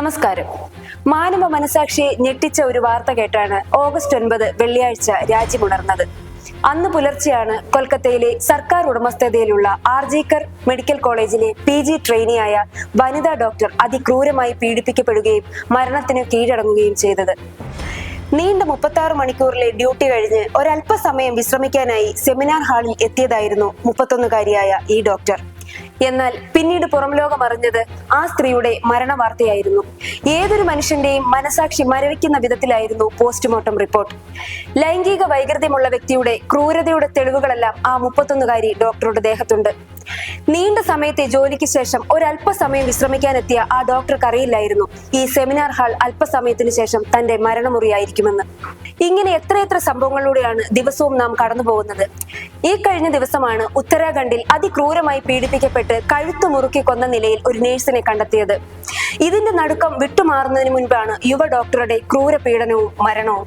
നമസ്കാരം. മാനവ മനസാക്ഷിയെ ഞെട്ടിച്ച ഒരു വാർത്ത കേട്ടാണ് ഓഗസ്റ്റ് ഒൻപത് വെള്ളിയാഴ്ച രാജ്യമുണർന്നത് അന്ന് പുലർച്ചെയാണ് കൊൽക്കത്തയിലെ സർക്കാർ ഉടമസ്ഥതയിലുള്ള ആർജിക്കർ മെഡിക്കൽ കോളേജിലെ പി ജി ട്രെയിനിയായ വനിതാ ഡോക്ടർ അതിക്രൂരമായി പീഡിപ്പിക്കപ്പെടുകയും മരണത്തിന് കീഴടങ്ങുകയും ചെയ്തത്. നീണ്ട മുപ്പത്തി മണിക്കൂറിലെ ഡ്യൂട്ടി കഴിഞ്ഞ് ഒരല്പസമയം വിശ്രമിക്കാനായി സെമിനാർ ഹാളിൽ എത്തിയതായിരുന്നു മുപ്പത്തൊന്നുകാരിയായ ഈ ഡോക്ടർ. എന്നാൽ പിന്നീട് പുറം ലോകം അറിഞ്ഞത് ആ സ്ത്രീയുടെ മരണ വാർത്തയായിരുന്നു ഏതൊരു മനുഷ്യന്റെയും മനസാക്ഷി മരവിക്കുന്ന വിധത്തിലായിരുന്നു പോസ്റ്റ്മോർട്ടം റിപ്പോർട്ട്. ലൈംഗിക വൈകൃതമുള്ള വ്യക്തിയുടെ ക്രൂരതയുടെ തെളിവുകളെല്ലാം ആ മുപ്പത്തൊന്നുകാരി ഡോക്ടറുടെ ദേഹത്തുണ്ട്. നീണ്ട സമയത്തെ ജോലിക്ക് ശേഷം ഒരല്പസമയം വിശ്രമിക്കാനെത്തിയ ആ ഡോക്ടർക്ക് അറിയില്ലായിരുന്നു ഈ സെമിനാർ ഹാൾ അല്പസമയത്തിന് ശേഷം തന്റെ മരണമുറിയായിരിക്കുമെന്ന്. ഇങ്ങനെ എത്രയെത്ര സംഭവങ്ങളിലൂടെയാണ് ദിവസവും നാം കടന്നു പോകുന്നത് ഈ കഴിഞ്ഞ ദിവസമാണ് ഉത്തരാഖണ്ഡിൽ അതിക്രൂരമായി പീഡിപ്പിക്കപ്പെട്ട് കഴുത്തു മുറുക്കി കൊന്ന നിലയിൽ ഒരു നേഴ്സിനെ കണ്ടെത്തിയത്. ഇതിന്റെ നടുക്കം വിട്ടുമാറുന്നതിന് മുൻപാണ് യുവ ഡോക്ടറുടെ ക്രൂര പീഡനവും മരണവും.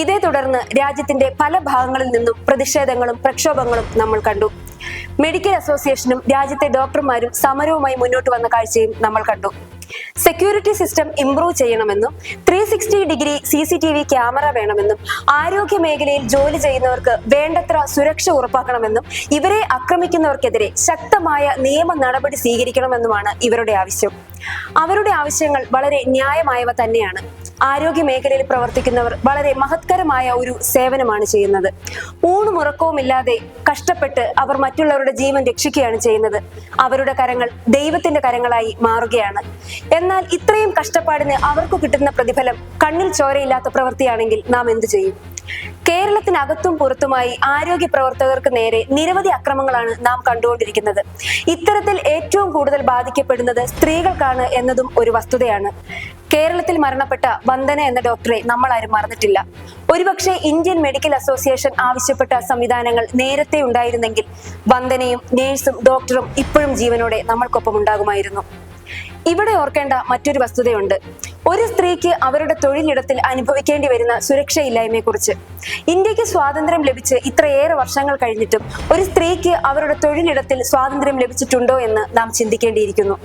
ഇതേ തുടർന്ന് രാജ്യത്തിന്റെ പല ഭാഗങ്ങളിൽ നിന്നും പ്രതിഷേധങ്ങളും പ്രക്ഷോഭങ്ങളും നമ്മൾ കണ്ടു. മെഡിക്കൽ അസോസിയേഷനും രാജ്യത്തെ ഡോക്ടർമാരും സമരവുമായി മുന്നോട്ട് വന്ന കാഴ്ചയും നമ്മൾ കണ്ടു. സെക്യൂരിറ്റി സിസ്റ്റം ഇംപ്രൂവ് ചെയ്യണമെന്നും three sixty degree C C T V camera വേണമെന്നും ആരോഗ്യ മേഖലയിൽ ജോലി ചെയ്യുന്നവർക്ക് വേണ്ടത്ര സുരക്ഷ ഉറപ്പാക്കണമെന്നും ഇവരെ ആക്രമിക്കുന്നവർക്കെതിരെ ശക്തമായ നിയമ നടപടി സ്വീകരിക്കണമെന്നുമാണ് ഇവരുടെ ആവശ്യം. അവരുടെ ആവശ്യങ്ങൾ വളരെ ന്യായമായവ തന്നെയാണ്. ആരോഗ്യ മേഖലയിൽ പ്രവർത്തിക്കുന്നവർ വളരെ മഹത്കരമായ ഒരു സേവനമാണ് ചെയ്യുന്നത്. ഊണും ഉറക്കവും ഇല്ലാതെ കഷ്ടപ്പെട്ട് അവർ മറ്റുള്ളവരുടെ ജീവൻ രക്ഷിക്കുകയാണ് ചെയ്യുന്നത്. അവരുടെ കരങ്ങൾ ദൈവത്തിന്റെ കരങ്ങളായി മാറുകയാണ്. എന്നാൽ ഇത്രയും കഷ്ടപ്പാടിന് അവർക്ക് കിട്ടുന്ന പ്രതിഫലം കണ്ണിൽ ചോരയില്ലാത്ത പ്രവൃത്തിയാണെങ്കിൽ നാം എന്തു ചെയ്യും? കേരളത്തിനകത്തും പുറത്തുമായി ആരോഗ്യ പ്രവർത്തകർക്ക് നേരെ നിരവധി അക്രമങ്ങളാണ് നാം കണ്ടുകൊണ്ടിരിക്കുന്നത്. ഇത്തരത്തിൽ ഏറ്റവും കൂടുതൽ ബാധിക്കപ്പെടുന്നത് സ്ത്രീകൾക്കാണ് എന്നതും ഒരു വസ്തുതയാണ്. കേരളത്തിൽ മരണപ്പെട്ട വന്ദന എന്ന ഡോക്ടറെ നമ്മൾ ആരും മറന്നിട്ടില്ല. ഒരുപക്ഷെ ഇന്ത്യൻ മെഡിക്കൽ അസോസിയേഷൻ ആവശ്യപ്പെട്ട സംവിധാനങ്ങൾ നേരത്തെ ഉണ്ടായിരുന്നെങ്കിൽ വന്ദനയും നേഴ്സും ഡോക്ടറും ഇപ്പോഴും ജീവനോടെ നമ്മൾക്കൊപ്പം ഉണ്ടാകുമായിരുന്നു. ഇവിടെ ഓർക്കേണ്ട മറ്റൊരു വസ്തുതയുണ്ട്. ഒരു സ്ത്രീക്ക് അവരുടെ തൊഴിലിടത്തിൽ അനുഭവിക്കേണ്ടി വരുന്ന സുരക്ഷയില്ലായ്മയെക്കുറിച്ച്. ഇന്ത്യയ്ക്ക് സ്വാതന്ത്ര്യം ലഭിച്ച് ഇത്രയേറെ വർഷങ്ങൾ കഴിഞ്ഞിട്ടും ഒരു സ്ത്രീക്ക് അവരുടെ തൊഴിലിടത്തിൽ സ്വാതന്ത്ര്യം ലഭിച്ചിട്ടുണ്ടോ എന്ന് നാം ചിന്തിക്കേണ്ടിയിരിക്കുന്നു.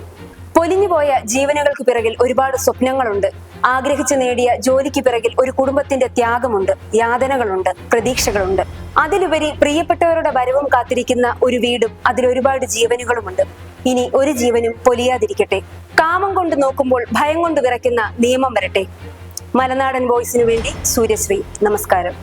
പൊലിഞ്ഞുപോയ ജീവനുകൾക്ക് പിറകിൽ ഒരുപാട് സ്വപ്നങ്ങളുണ്ട്. ആഗ്രഹിച്ചു നേടിയ ജോലിക്ക് പിറകിൽ ഒരു കുടുംബത്തിന്റെ ത്യാഗമുണ്ട് യാതനകളുണ്ട് പ്രതീക്ഷകളുണ്ട്. അതിലുപരി പ്രിയപ്പെട്ടവരുടെ വരവും കാത്തിരിക്കുന്ന ഒരു വീടും അതിൽ ഒരുപാട് ജീവനുകളുമുണ്ട്. ഇനി ഒരു ജീവനും പൊലിയാതിരിക്കട്ടെ. കാമം കൊണ്ട് നോക്കുമ്പോൾ ഭയം കൊണ്ട് വിറയ്ക്കുന്ന നിയമം വരട്ടെ. മലനാടൻ വോയിസിനു വേണ്ടി സൂര്യശ്രീ നമസ്കാരം.